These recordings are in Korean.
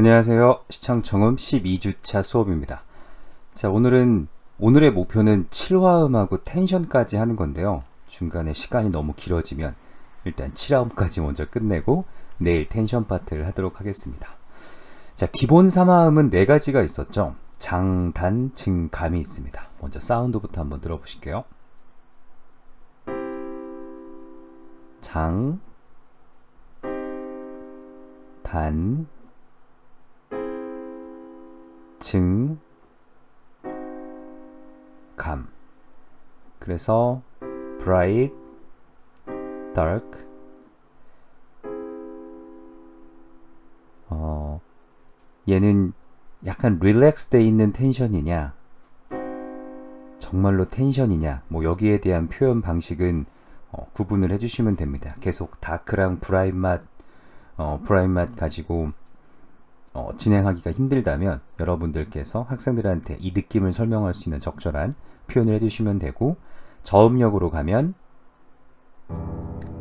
안녕하세요. 시청 청음 12주차 수업입니다. 자, 오늘은, 오늘의 목표는 7화음하고 텐션까지 하는 건데요. 중간에 시간이 너무 길어지면 일단 7화음까지 먼저 끝내고 내일 텐션 파트를 하도록 하겠습니다. 자, 기본 3화음은 네 가지가 있었죠. 장, 단, 증, 감이 있습니다. 먼저 사운드부터 한번 들어보실게요. 장, 단, 증, 감. 그래서 bright, dark, 어, 얘는 약간 릴렉스 돼 있는 텐션이냐, 정말로 텐션이냐, 뭐 여기에 대한 표현 방식은 어, 구분을 해주시면 됩니다. 계속 다크랑 브라이트 맛, 어, 브라이트 맛 가지고 어, 진행하기가 힘들다면 여러분들께서 학생들한테 이 느낌을 설명할 수 있는 적절한 표현을 해주시면 되고 저음역으로 가면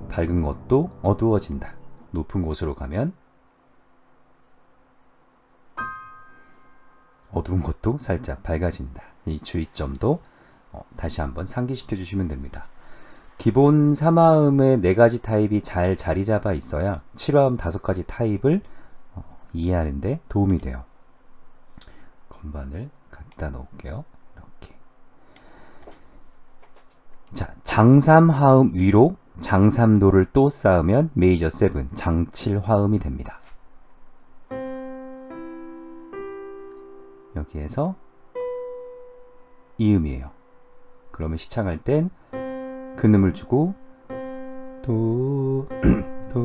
밝은 것도 어두워진다. 높은 곳으로 가면 어두운 것도 살짝 밝아진다. 이 주의점도 어, 다시 한번 상기시켜 주시면 됩니다. 기본 3화음의 네 가지 타입이 잘 자리 잡아 있어야 7화음 다섯 가지 타입을 어, 이해하는데 도움이 돼요. 건반을 갖다 놓을게요. 이렇게. 자, 장삼 화음 위로 장삼도를 또 쌓으면 메이저 7, 장칠 화음이 됩니다. 여기에서 이음이에요. 그러면 시창할 땐 근음을 주고 도, 도,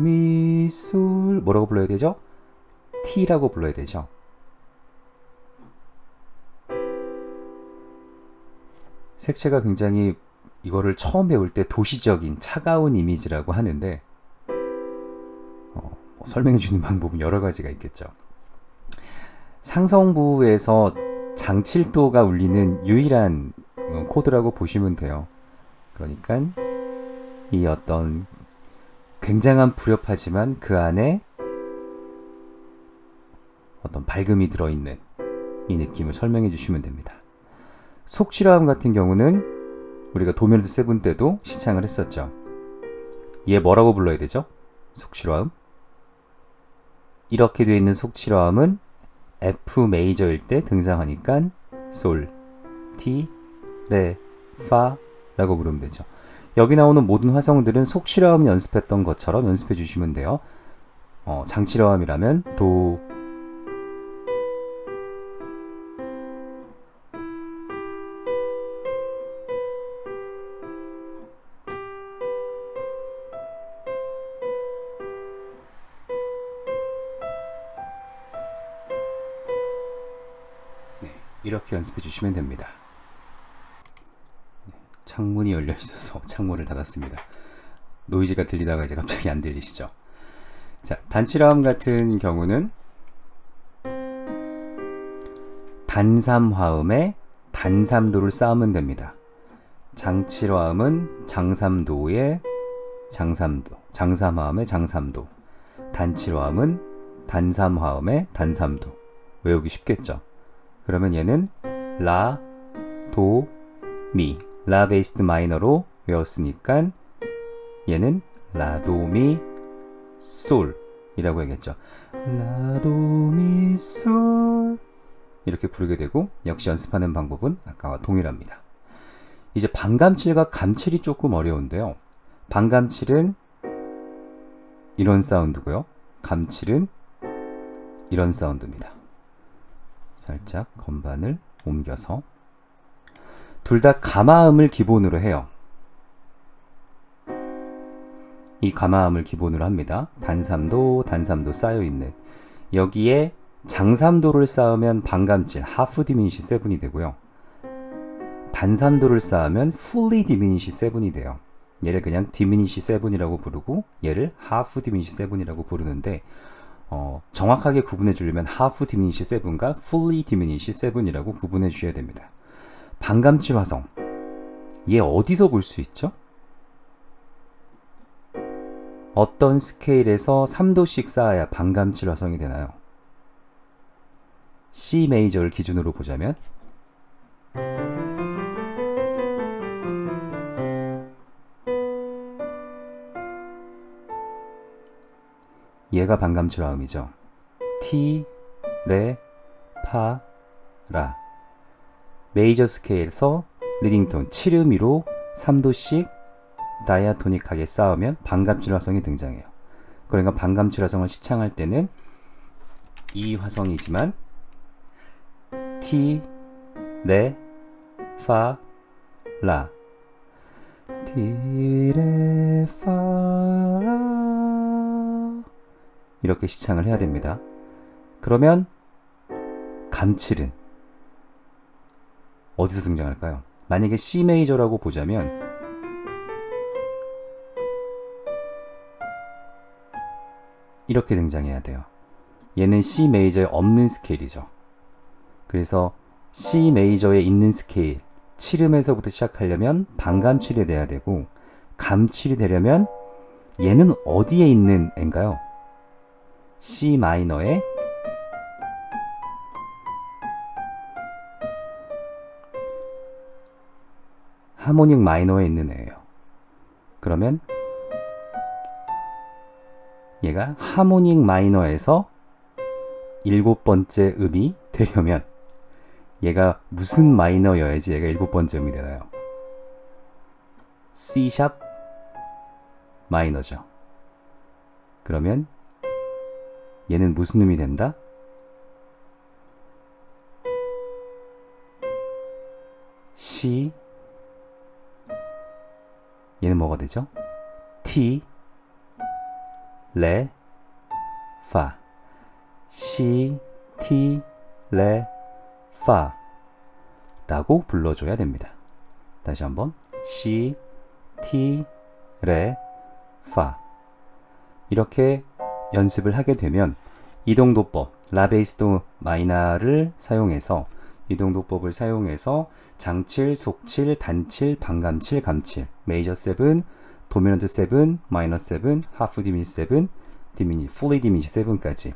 미, 솔 뭐라고 불러야 되죠? T라고 불러야 되죠. 색채가 굉장히 이거를 처음 배울 때 도시적인 차가운 이미지라고 하는데 어, 뭐 설명해 주는 방법은 여러 가지가 있겠죠. 상성부에서 장칠도가 울리는 유일한 어, 코드라고 보시면 돼요. 그러니까 이 어떤 굉장한 불협하지만 그 안에 어떤 밝음이 들어있는 이 느낌을 설명해 주시면 됩니다. 속실화음 같은 경우는 우리가 도미노드 세븐 때도 시창을 했었죠. 얘 뭐라고 불러야 되죠? 속실화음. 이렇게 되어 있는 속실화음은 F 메이저일 때 등장하니까 솔, 티, 레, 파 라고 부르면 되죠. 여기 나오는 모든 화성들은 속실화음 연습했던 것처럼 연습해 주시면 돼요. 어, 장치화음이라면 도, 이렇게 연습해 주시면 됩니다. 네, 창문이 열려 있어서 창문을 닫았습니다. 노이즈가 들리다가 이제 갑자기 안 들리시죠? 자, 단칠화음 같은 경우는 단삼화음에 단삼도를 쌓으면 됩니다. 장칠화음은 장삼도에 장삼도, 장삼화음에 장삼도, 단칠화음은 단삼화음에 단삼도. 외우기 쉽겠죠? 그러면 얘는 라, 도, 미, 라 베이스드 마이너로 외웠으니까 얘는 라, 도, 미, 솔이라고 해야겠죠. 라, 도, 미, 솔 이렇게 부르게 되고 역시 연습하는 방법은 아까와 동일합니다. 이제 반감칠과 감칠이 조금 어려운데요. 반감칠은 이런 사운드고요. 감칠은 이런 사운드입니다. 살짝 건반을 옮겨서 둘 다 가마음을 기본으로 해요. 이 가마음을 기본으로 합니다. 단삼도, 단삼도 쌓여 있는 여기에 장삼도를 쌓으면 반감칠 하프 디미니시 세븐이 되고요. 단삼도를 쌓으면 fully 디미니시 세븐이 돼요. 얘를 그냥 디미니시 세븐이라고 부르고 얘를 하프 디미니시 세븐이라고 부르는데 어, 정확하게 구분해 주려면 half diminish 7과 fully diminish 7이라고 구분해 주셔야 됩니다. 반감치 화성. 얘 어디서 볼 수 있죠? 어떤 스케일에서 3도씩 쌓아야 반감치 화성이 되나요? C 메이저를 기준으로 보자면 얘가 반감 7화음이죠. T, 레, 파, 라. 메이저 스케일에서 리딩톤 7음위로 3도씩 다이아토닉하게 쌓으면 반감칠화성이 등장해요. 그러니까 반감칠화성을 시창할 때는 이 화성이지만 티, 레, 파, 라. 티, 레, 파, 라. 이렇게 시창을 해야 됩니다. 그러면 감칠은 어디서 등장할까요? 만약에 C 메이저라고 보자면 이렇게 등장해야 돼요. 얘는 C 메이저에 없는 스케일이죠. 그래서 C 메이저에 있는 스케일 7음에서부터 시작하려면 반감칠이 돼야 되고 감칠이 되려면 얘는 어디에 있는 애인가요? C 마이너에 하모닉 마이너에 있는 애예요. 그러면 얘가 하모닉 마이너에서 일곱 번째 음이 되려면 얘가 무슨 마이너여야지 얘가 일곱 번째 음이 되나요? C 샵 마이너죠. 그러면 얘는 무슨 음이 된다? C 얘는 뭐가 되죠? T 레. 파. C T 레. 파. 라고 불러줘야 됩니다. 다시 한번. C T 레. 파. 이렇게 연습을 하게 되면 이동도법 라베이스도 마이너를 사용해서 이동도법을 사용해서 장칠, 속칠, 단칠, 반감칠, 감칠, 메이저 7, 도미넌트 7, 마이너 7, 하프 디미시 7, 디미니, 풀리 디미시 7까지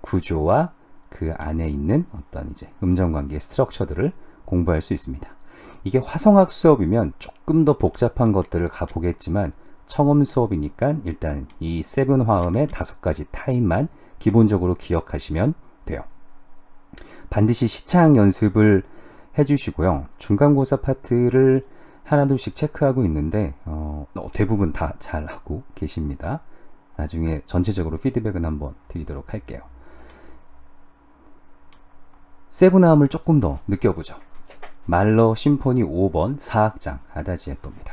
구조와 그 안에 있는 어떤 이제 음정 관계 스트럭처들을 공부할 수 있습니다. 이게 화성학 수업이면 조금 더 복잡한 것들을 가보겠지만 청음 수업이니까 일단 이 세븐 화음의 다섯 가지 타입만 기본적으로 기억하시면 돼요. 반드시 시창 연습을 해주시고요. 중간고사 파트를 하나둘씩 체크하고 있는데 어, 대부분 다 잘하고 계십니다. 나중에 전체적으로 피드백은 한번 드리도록 할게요. 세븐 화음을 조금 더 느껴보죠. 말러 심포니 5번 4악장 아다지에또입니다.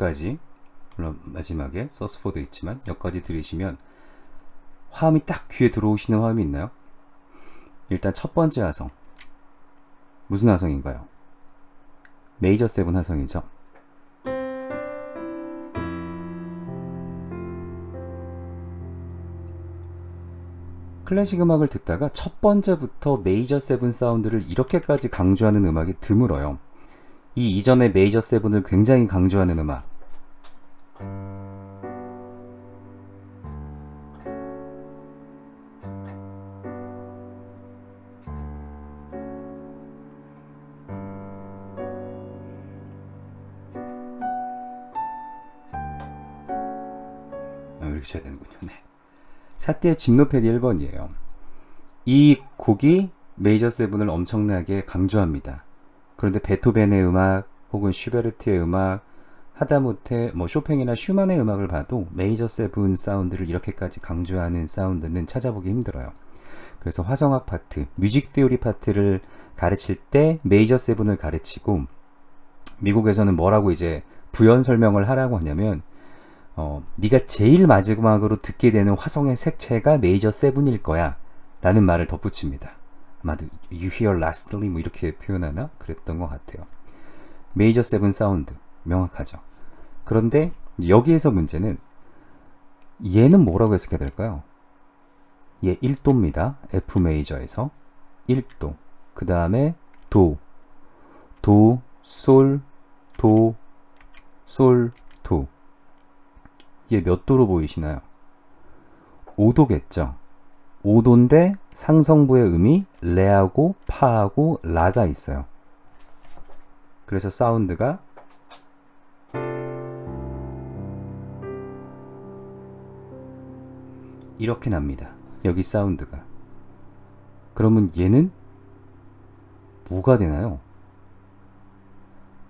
여기까지 물론 마지막에 서스포도 있지만 여기까지 들으시면 화음이 딱 귀에 들어오시는 화음이 있나요? 일단 첫 번째 화성 무슨 화성인가요? 메이저 세븐 화성이죠. 클래식 음악을 듣다가 첫 번째부터 메이저 세븐 사운드를 이렇게까지 강조하는 음악이 드물어요. 이 이전의 메이저 세븐을 굉장히 강조하는 음악. 아, 이렇게 쳐야 되는군요. 네. 사띠의 집노패디 1번이에요. 이 곡이 메이저 세븐을 엄청나게 강조합니다. 그런데 베토벤의 음악, 혹은 슈베르트의 음악, 하다못해 뭐 쇼팽이나 슈만의 음악을 봐도 메이저 세븐 사운드를 이렇게까지 강조하는 사운드는 찾아보기 힘들어요. 그래서 화성학 파트, 뮤직 테오리 파트를 가르칠 때 메이저 세븐을 가르치고 미국에서는 뭐라고 이제 부연 설명을 하라고 하냐면 어, 네가 제일 마지막으로 듣게 되는 화성의 색채가 메이저 세븐일 거야 라는 말을 덧붙입니다. 아마도 you hear lastly 뭐 이렇게 표현하나 그랬던 것 같아요. 메이저 세븐 사운드 명확하죠. 그런데 여기에서 문제는 얘는 뭐라고 해석해야 될까요? 얘 1도입니다. F 메이저에서 1도. 그 다음에 도, 도, 솔, 도, 솔, 도. 얘 몇 도로 보이시나요? 5도겠죠. 5도인데 상성부의 음이 레하고 파하고 라가 있어요. 그래서 사운드가 이렇게 납니다. 여기 사운드가. 그러면 얘는 뭐가 되나요?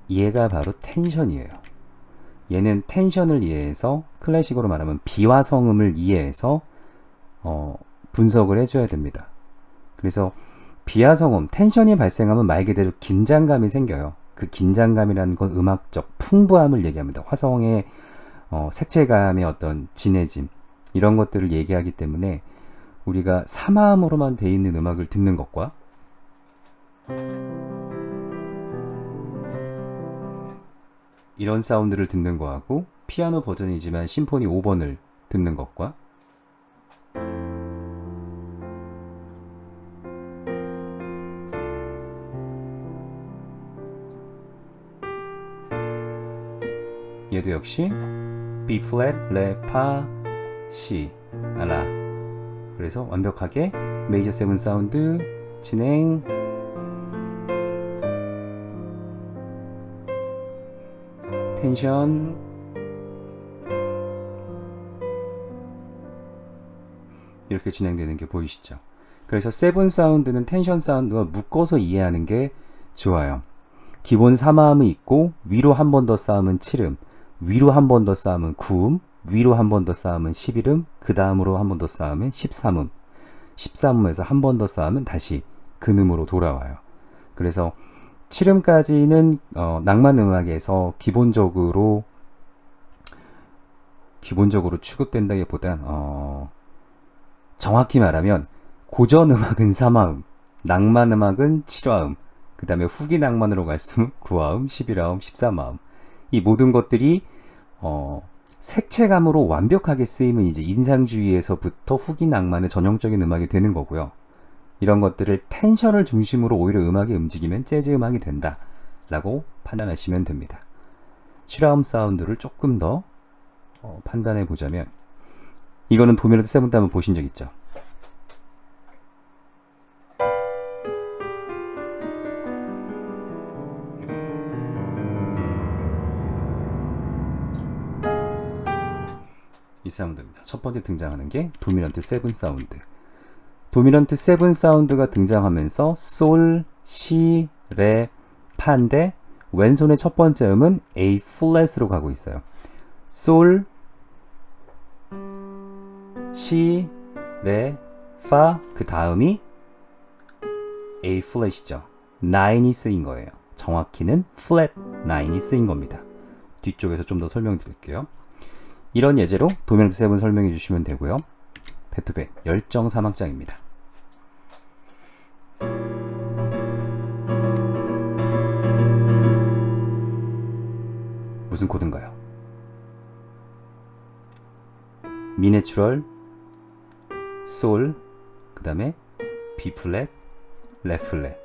얘가 바로 텐션이에요. 얘는 텐션을 이해해서 클래식으로 말하면 비화성음을 이해해서 어, 분석을 해줘야 됩니다. 그래서 비화성음, 텐션이 발생하면 말 그대로 긴장감이 생겨요. 그 긴장감이라는 건 음악적 풍부함을 얘기합니다. 화성의 어, 색채감의 어떤 진해짐 이런 것들을 얘기하기 때문에 우리가 사마음으로만 돼 있는 음악을 듣는 것과 이런 사운드를 듣는 거하고 피아노 버전이지만 심포니 5번을 듣는 것과 얘도 역시 B flat, 레, 파, 시, 라. 그래서 완벽하게 메이저 세븐 사운드 진행. 텐션. 이렇게 진행되는 게 보이시죠? 그래서 세븐 사운드는 텐션 사운드와 묶어서 이해하는 게 좋아요. 기본 3화음이 있고 위로 한 번 더 쌓으면 7음, 위로 한 번 더 쌓으면 9음, 위로 한 번 더 쌓으면 11음, 그 다음으로 한 번 더 쌓으면 13음, 13음에서 한 번 더 쌓으면 다시 근음으로 돌아와요. 그래서 7음까지는 어, 낭만 음악에서 기본적으로 기본적으로 취급된다기보단 어, 정확히 말하면 고전 음악은 3화음, 낭만 음악은 7화음, 그 다음에 후기 낭만으로 갈수록 9화음, 11화음, 13화음. 이 모든 것들이 어, 색채감으로 완벽하게 쓰이면 이제 인상주의에서부터 후기 낭만의 전형적인 음악이 되는 거고요. 이런 것들을 텐션을 중심으로 오히려 음악이 움직이면 재즈 음악이 된다. 라고 판단하시면 됩니다. 7화음 사운드를 조금 더 어, 판단해 보자면 이거는 도미노드 세븐트 한번 보신 적 있죠? 이 사운드입니다. 첫 번째 등장하는 게 도미넌트 세븐 사운드. 도미넌트 세븐 사운드가 등장하면서 솔, 시, 레, 파인데 왼손의 첫 번째 음은 A 플랫으로 가고 있어요. 솔, 시, 레, 파, 그 다음이 A 플랫이죠. 9이 쓰인 거예요. 정확히는 플랫 9이 쓰인 겁니다. 뒤쪽에서 좀 더 설명드릴게요. 이런 예제로 도면트 세븐 설명해 주시면 되고요. 베토벤 열정 사막장입니다. 무슨 코드인가요? 미네추럴, 솔, 그 다음에 B 플랫, 레 플랫.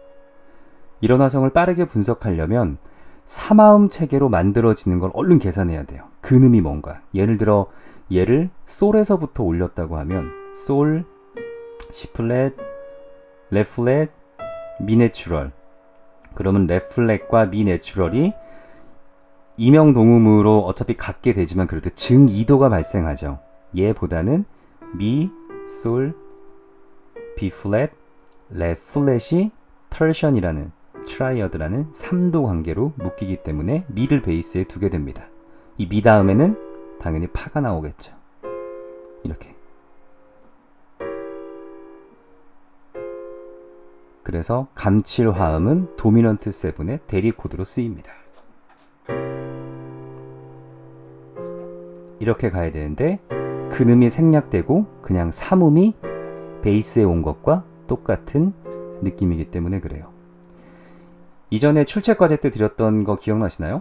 이런 화성을 빠르게 분석하려면 3화음 체계로 만들어지는 걸 얼른 계산해야 돼요. 근음이 뭔가. 예를 들어 얘를 솔에서부터 올렸다고 하면 솔, C 플랫, 레 플랫, 미 내추럴. 그러면 레 플랫과 미 내추럴이 이명 동음으로 어차피 같게 되지만 그래도 증 2도가 발생하죠. 얘보다는 미, 솔, B 플랫, 레 플랫이 터션이라는 트라이어드라는 3도 관계로 묶이기 때문에 미를 베이스에 두게 됩니다. 이 미 다음에는 당연히 파가 나오겠죠. 이렇게. 그래서 감칠 화음은 도미넌트 세븐의 대리 코드로 쓰입니다. 이렇게 가야 되는데 근음이 생략되고 그냥 삼음이 베이스에 온 것과 똑같은 느낌이기 때문에 그래요. 이전에 출첵 과제 때 드렸던 거 기억나시나요?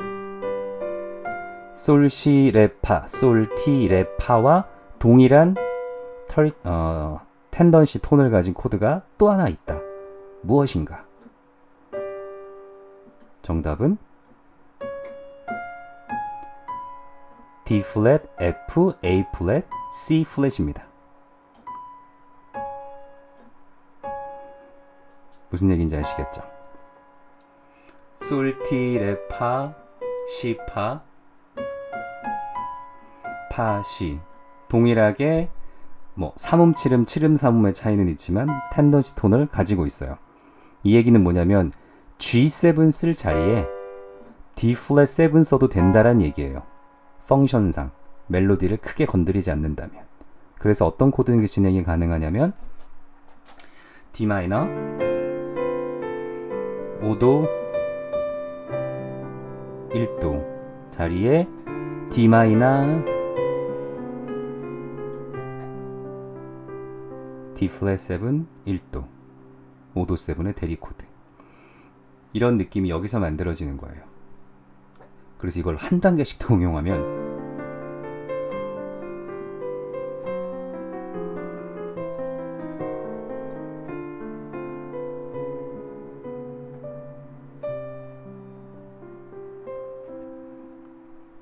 솔, 시, 레, 파, 솔, 티, 레, 파와 동일한 털, 어, 텐던시 톤을 가진 코드가 또 하나 있다. 무엇인가? 정답은 D 플랫, F, A 플랫, C 플랫입니다. 무슨 얘기인지 아시겠죠? 솔, 티, 레, 파, 시, 파, 파, 시. 동일하게 뭐 삼음, 칠음, 칠음, 삼음의 차이는 있지만 텐던시 톤을 가지고 있어요. 이 얘기는 뭐냐면 G7 쓸 자리에 D 플랫 7 써도 된다란 얘기예요. 펑션상 멜로디를 크게 건드리지 않는다면. 그래서 어떤 코드 진행이 가능하냐면 D 마이너 5도 1도 자리에 D 마이너 D 플랫 7 1도 5도 7의 대리 코드 이런 느낌이 여기서 만들어지는 거예요. 그래서 이걸 한 단계씩 더 응용하면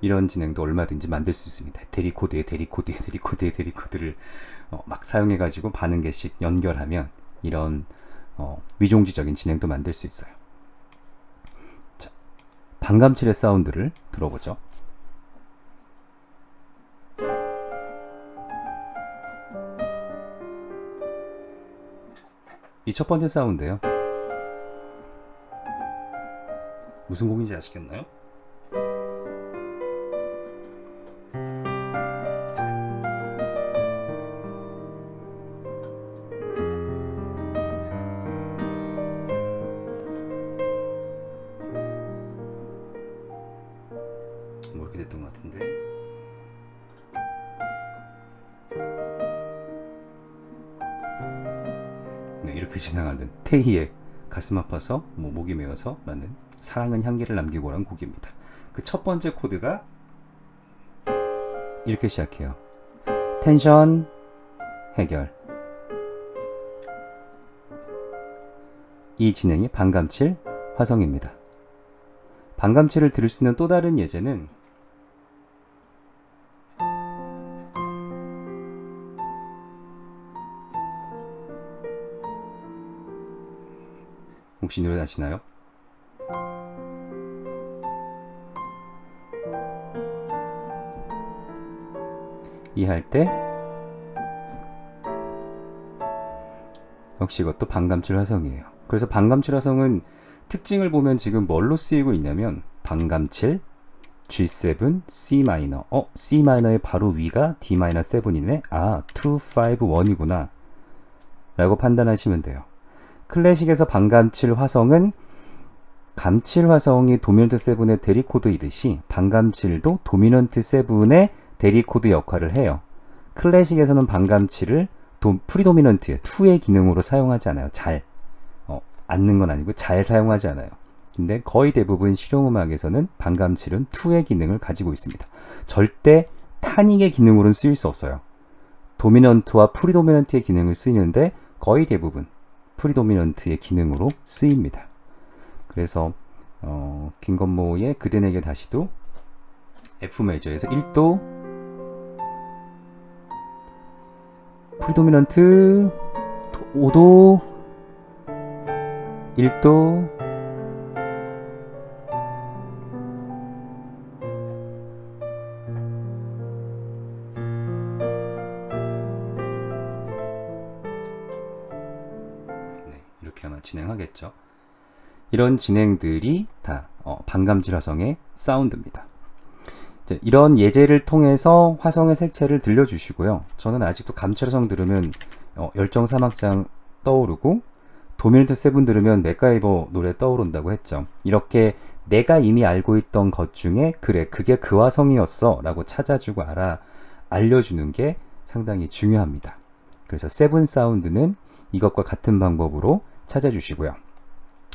이런 진행도 얼마든지 만들 수 있습니다. 대리코드에 대리코드에 대리코드에 대리코드를 어, 막 사용해가지고 반응 개씩 연결하면 이런 어, 위종지적인 진행도 만들 수 있어요. 자, 반감칠의 사운드를 들어보죠. 이 첫 번째 사운드예요. 무슨 곡인지 아시겠나요? 진행하는 태희의 가슴 아파서 뭐 목이 메어서 라는 사랑은 향기를 남기고란 곡입니다. 그 첫 번째 코드가 이렇게 시작해요. 텐션 해결. 이 진행이 반감칠 화성입니다. 반감체를 들을 수 있는 또 다른 예제는 혹시 노래 나시나요? 이해할 때 역시 이것도 반감칠 화성이에요. 그래서 반감칠 화성은 특징을 보면 지금 뭘로 쓰이고 있냐면 반감칠 G7, C 마이너. 어, C 마이너의 바로 위가 D 마이너 7이네. 아, 2, 5, 1이구나. 라고 판단하시면 돼요. 클래식에서 반감칠 화성은 감칠 화성이 도미넌트 7의 대리 코드이듯이 반감칠도 도미넌트 7의 대리 코드 역할을 해요. 클래식에서는 반감칠을 도, 프리도미넌트의 2의 기능으로 사용하지 않아요. 잘. 어, 않는 건 아니고 잘 사용하지 않아요. 근데 거의 대부분 실용음악에서는 반감칠은 2의 기능을 가지고 있습니다. 절대 타닉의 기능으로는 쓰일 수 없어요. 도미넌트와 프리도미넌트의 기능을 쓰이는데 거의 대부분 프리도미넌트의 기능으로 쓰입니다. 그래서 어, 김건모의 그대 내게 다시도 F 메저에서 1도 프리도미넌트 5도 1도 이런 진행들이 다 어, 반감질 화성의 사운드입니다. 이런 예제를 통해서 화성의 색채를 들려주시고요. 저는 아직도 감칠화성 들으면 어, 열정 사막장 떠오르고 도미네이터 세븐 들으면 맥가이버 노래 떠오른다고 했죠. 이렇게 내가 이미 알고 있던 것 중에 그래 그게 그 화성이었어 라고 찾아주고 알아 알려주는 게 상당히 중요합니다. 그래서 세븐 사운드는 이것과 같은 방법으로 찾아주시고요.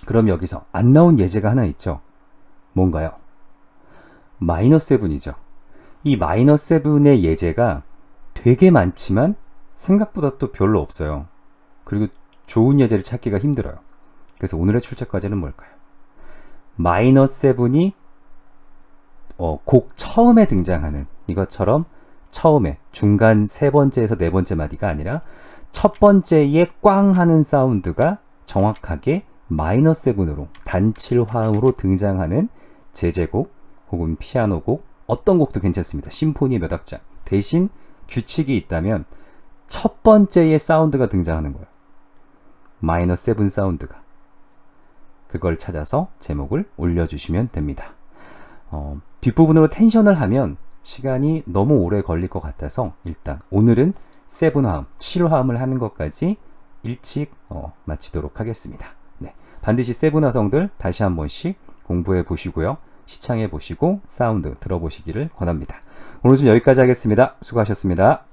그럼 여기서 안 나온 예제가 하나 있죠. 뭔가요? 마이너 세븐이죠. 이 마이너 세븐의 예제가 되게 많지만 생각보다 또 별로 없어요. 그리고 좋은 예제를 찾기가 힘들어요. 그래서 오늘의 출제 과제는 뭘까요? 마이너 세븐이 어, 곡 처음에 등장하는 이것처럼 처음에 중간 세 번째에서 네 번째 마디가 아니라 첫 번째에 꽝 하는 사운드가 정확하게 마이너 세븐으로 단칠 화음으로 등장하는 제제곡 혹은 피아노 곡 어떤 곡도 괜찮습니다. 심포니 몇 악장 대신 규칙이 있다면 첫 번째에 사운드가 등장하는 거예요. 마이너 세븐 사운드가 그걸 찾아서 제목을 올려주시면 됩니다. 어, 뒷부분으로 텐션을 하면 시간이 너무 오래 걸릴 것 같아서 일단 오늘은 세븐 화음, 7화음을 하는 것까지 일찍 어, 마치도록 하겠습니다. 네, 반드시 세븐 화성들 다시 한 번씩 공부해 보시고요. 시창해 보시고 사운드 들어보시기를 권합니다. 오늘 좀 여기까지 하겠습니다. 수고하셨습니다.